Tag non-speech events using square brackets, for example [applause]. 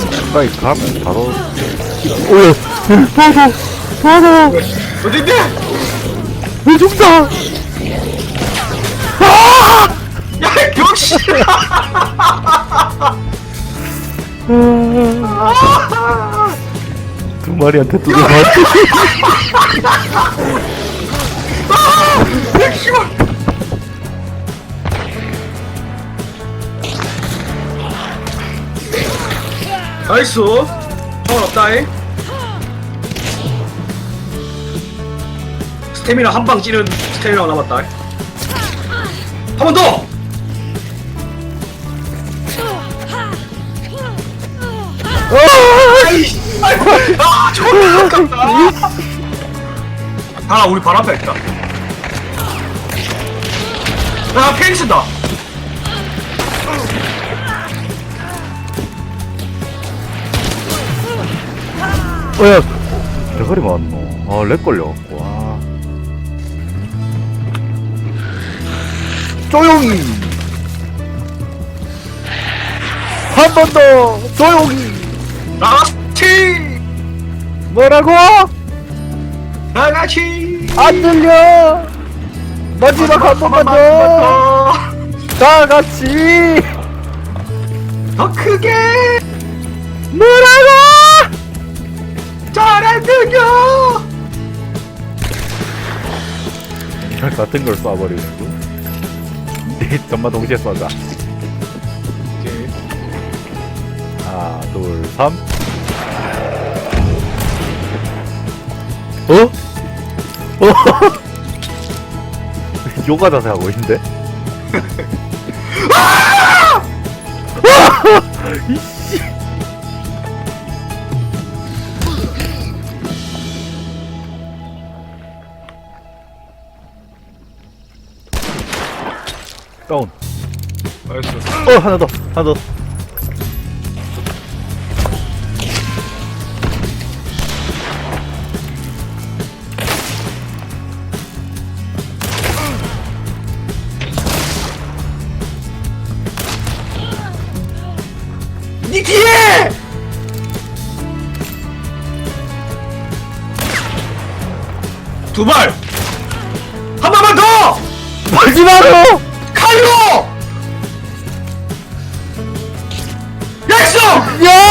가까이 가면 바로 오예 도와줘 도와줘 어딘데? 왜 죽다 야 병신! 두 마리한테 두개 맞지 백시만! 나이스. 형은 없다잉. 스태미나 한 방 찌는 스태미나가 남았다. 한 번 더! 아이고 아 존나 아깝다. 아 우리 발 앞에 있다. 야 펜스다 어야 대가리 맞노. 아렉 걸려갖고 아 조용히! 한 번 더! 조용히! 나같이 뭐라고? 나같이 안 들려! 마지막 한 번만 더! 다 같이! 더 크게! 뭐라고 잘안 들려 같은 걸 쏴버리고 네 전마 동시에 쏴자 하나 둘 삼 어? 어? [laughs] 요가 자세 하고 있는데? [laughs] 다운. 나이스. 어 하나 더 하나 더. 니 뒤에! 두 발 한 번만 더! 마지막으로 이거! 약속! 야!